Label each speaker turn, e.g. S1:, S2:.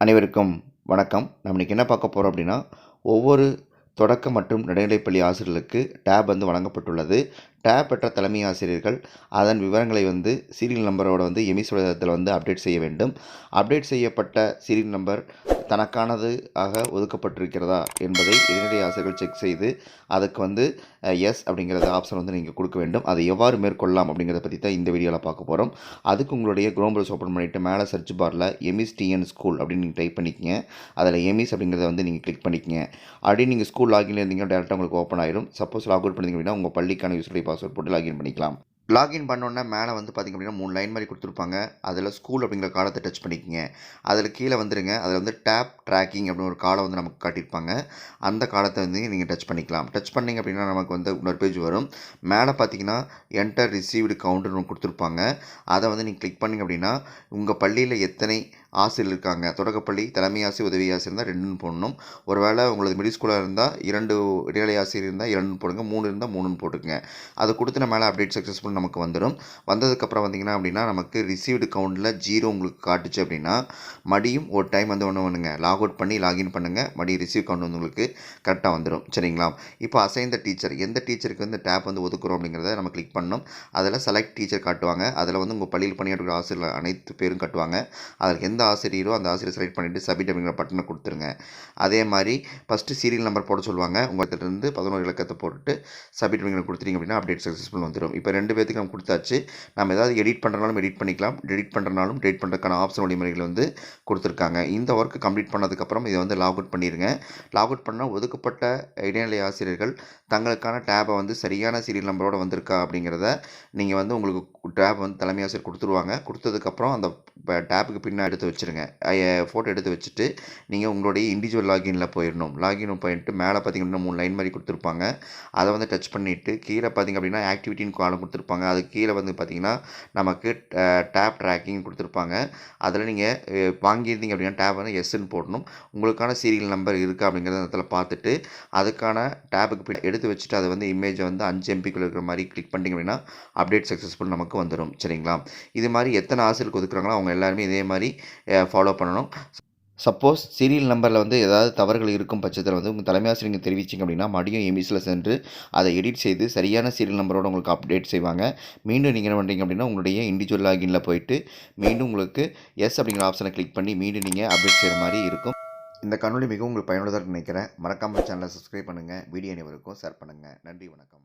S1: அனைவருக்கும் வணக்கம். நம்ம இன்றைக்கி என்ன பார்க்க போகிறோம் அப்படின்னா ஒவ்வொரு தொடக்க மற்றும் நடுநிலைப்பள்ளி ஆசிரியர்களுக்கு டேப் வந்து வழங்கப்பட்டுள்ளது. டேப் பெற்ற தலைமை ஆசிரியர்கள் அதன் விவரங்களை வந்து சீரியல் நம்பரோட வந்து எமிஸ் வலைதளத்தில் வந்து அப்டேட் செய்ய வேண்டும். அப்டேட் செய்யப்பட்ட சீரியல் நம்பர் தனக்கானது ஆக ஒதுக்கப்பட்டிருக்கிறதா என்பதை இடைநிலை ஆசிரியர்கள் செக் செய்து அதுக்கு வந்து எஸ் அப்படிங்கிறத ஆப்ஷன் வந்து நீங்கள் கொடுக்க வேண்டும். அதை எவ்வாறு மேற்கொள்ளலாம் அப்படிங்கிறத பற்றி தான் இந்த வீடியோவில் பார்க்க போகிறோம் அதுக்கு உங்களுடைய குரோம் ஓப்பன் பண்ணிவிட்டு மேலே சர்ச் பாரில் எமிஸ் டிஎன் ஸ்கூல் அப்படின்னு நீங்கள் டைப் பண்ணிக்கங்க. அதில் எமிஸ் அப்படிங்கிறத வந்து நீங்கள் கிளிக் பண்ணிக்கங்க. அப்படி நீங்கள் ஸ்கூல் லாகின் இருந்தீங்கன்னா டேரெக்டாக உங்களுக்கு ஓப்பன் ஆயிரும். சப்போஸ் லாக் அவுட் பண்ணிங்க அப்படின்னா உங்கள் பள்ளிக்கான யூஸ்ஃபுல்லி பாஸ்வேர்ட் போட்டு லாகின் பண்ணிக்கலாம். லாகின் பண்ணோன்னே மேலே வந்து பார்த்திங்க அப்படின்னா மூணு லைன் மாதிரி கொடுத்துருப்பாங்க. அதில் ஸ்கூல் அப்படிங்கிற காலத்தை டச் பண்ணிக்கோங்க. அதில் கீழே வந்துடுங்க அதில் வந்து டேப் ட்ராக்கிங் அப்படின்னு ஒரு காலம் வந்து நமக்கு காட்டியிருப்பாங்க. அந்த காலத்தை வந்து நீங்கள் டச் பண்ணிக்கலாம். டச் பண்ணிங்க அப்படின்னா நமக்கு வந்து இன்னொரு பேஜ் வரும். மேலே பார்த்தீங்கன்னா என்டர் ரிசீவ்டு கவுண்டர் ஒன்று கொடுத்துருப்பாங்க. அதை வந்து நீங்கள் கிளிக் பண்ணிங்க அப்படின்னா உங்கள் பள்ளியில் எத்தனை ஆசிரியர் இருக்காங்க. தொடக்கப்பள்ளி தலைமை ஆசிரியர் உதவி ஆசிரியர் இருந்தால் ரெண்டுன்னு போடணும். ஒருவேளை உங்களுக்கு மிடில் ஸ்கூலாக இருந்தால் இரண்டு இடைநிலை ஆசிரியர் இருந்தால் இரண்டு போடுங்க மூணு இருந்தால் மூணுன்னு போட்டுக்கங்க. அதை கொடுத்து நம்ம மேலே அப்டேட் சக்ஸஸ்ஃபுல் நமக்கு வந்துடும் வந்ததுக்கப்புறம் வந்தீங்கன்னா அப்படின்னா நமக்கு ரிசீவ்டு கவுண்டில் ஜீரோ உங்களுக்கு காட்டுச்சு அப்படின்னா மடியும் ஒரு டைம் வந்து ஒன்று பண்ணுங்க லாக் அவுட் பண்ணி லாகின் பண்ணுங்கள் மடி ரிசீவ் கவுண்ட் வந்து உங்களுக்கு கரெக்டாக வந்துடும் சரிங்களா? இப்போ அசைந்த டீச்சர் எந்த டீச்சருக்கு வந்து டேப் வந்து ஒதுக்குறோம் அப்படிங்கிறத நம்ம கிளிக் பண்ணணும். அதில் செலக்ட் டீச்சர் காட்டுவாங்க. அதில் வந்து உங்கள் பள்ளியில் பணியாற்றுகிற ஆசிரியர் அனைத்து பேரும் காட்டுவாங்க. அதில் எந்த ஆசிரியரோ அந்த ஆசிரியர் செலக்ட் பண்ணிவிட்டு சப்மிட் அப்படிங்கிற பட்டனை கொடுத்துருங்க. அதே மாதிரி ஃபஸ்ட்டு சீரியல் நம்பர் போட சொல்லுவாங்க. உங்கள்கிட்ட இருந்து பதினோரு இலக்கத்தை போட்டுட்டு சப்மிட் அப்படிங்கிற கொடுத்துருங்க அப்படின்னா அப்டேட் சக்ஸஸ்ஃபுல் வந்துடும் இப்போ ரெண்டு பேத்துக்கு நம்ம கொடுத்தாச்சு. நம்ம ஏதாவது எடிட் பண்ணுறனாலும் எடிட் பண்ணிக்கலாம். எடிட் பண்ணுறனாலும் டெலிட் பண்ணுறதுக்கான ஆப்ஷன் வழிமுறைகள் வந்து கொடுத்துருக்காங்க. இந்த ஒர்க்கு கம்ப்ளீட் பண்ணதுக்கப்புறம் இதை வந்து லாக் அவுட் பண்ணிடுங்க லாக் அவுட் பண்ணால் ஒதுக்கப்பட்ட இடைநிலை ஆசிரியர்கள் தங்களுக்கான டேப்பை வந்து சரியான சீரியல் நம்பரோடு வந்திருக்கா அப்படிங்கிறத நீங்கள் வந்து உங்களுக்கு டேப் வந்து தலைமை ஆசிரியர் கொடுத்துருவாங்க. கொடுத்ததுக்கப்புறம் அந்த டேப்புக்கு பின்னாடி எடுத்து வச்சுருங்க. ஃபோட்டோ எடுத்து வச்சுட்டு நீங்கள் உங்களுடைய இண்டிவிஜுவல் லாகினில் போயிடணும் லாகின் போயிட்டு மேலே பார்த்தீங்கன்னா மூணு லைன் மாதிரி கொடுத்துருப்பாங்க. அதை வந்து டச் பண்ணிவிட்டு கீழே பார்த்தீங்க அப்படின்னா ஆக்டிவிட்டின்னு காலம் கொடுத்துருப்பாங்க. அது கீழே வந்து பார்த்தீங்கன்னா நமக்கு டேப் ட்ராக்கிங் கொடுத்துருப்பாங்க. அதில் நீங்கள் வாங்கியிருந்தீங்க அப்படின்னா டேப் வந்து எஸ்ன்னு போடணும். உங்களுக்கான சீரியல் நம்பர் இருக்கா அப்படிங்கிறத இடத்துல பார்த்துட்டு அதுக்கான டேபுக்கு எடுத்து வச்சுட்டு அதை வந்து இமேஜை வந்து அஞ்சு எம்பிக்குள்ள இருக்கிற மாதிரி கிளிக் பண்ணிங்க அப்படின்னா அப்டேட் சக்ஸஸ்ஃபுல் நமக்கு வந்துடும் சரிங்களா? இது மாதிரி எத்தனை ஆசிரியருக்கு ஒதுக்குறாங்களோ அவங்க எல்லாருமே இதே மாதிரி ஃபாலோ பண்ணணும். சப்போஸ் சீரியல் நம்பரில் வந்து ஏதாவது தவறுகள் இருக்கும் பட்சத்தில் வந்து உங்கள் தலைமை ஆசிரியர் தெரிவிச்சிங்க அப்படின்னா மடியும் எமிஸில் சென்று அதை எடிட் செய்து சரியான சீரியல் நம்பரோடு உங்களுக்கு அப்டேட் செய்வாங்க. மீண்டும் நீங்கள் என்ன பண்ணுறீங்க அப்படின்னா உங்களுடைய இண்டிவிஜுவல் லாகினில் போயிட்டு மீண்டும் உங்களுக்கு எஸ் அப்படிங்கிற ஆப்ஷனை கிளிக் பண்ணி மீண்டும் நீங்கள் அப்டேட் செய்கிற மாதிரி இருக்கும். இந்த காணொலி மிகவும் உங்களுக்கு பயனுள்ளதாக நினைக்கிறேன். மறக்காமல் சேனலை சப்ஸ்கிரைப் பண்ணுங்கள் வீடியோ அனைவருக்கும் ஷேர் பண்ணுங்கள் நன்றி வணக்கம்.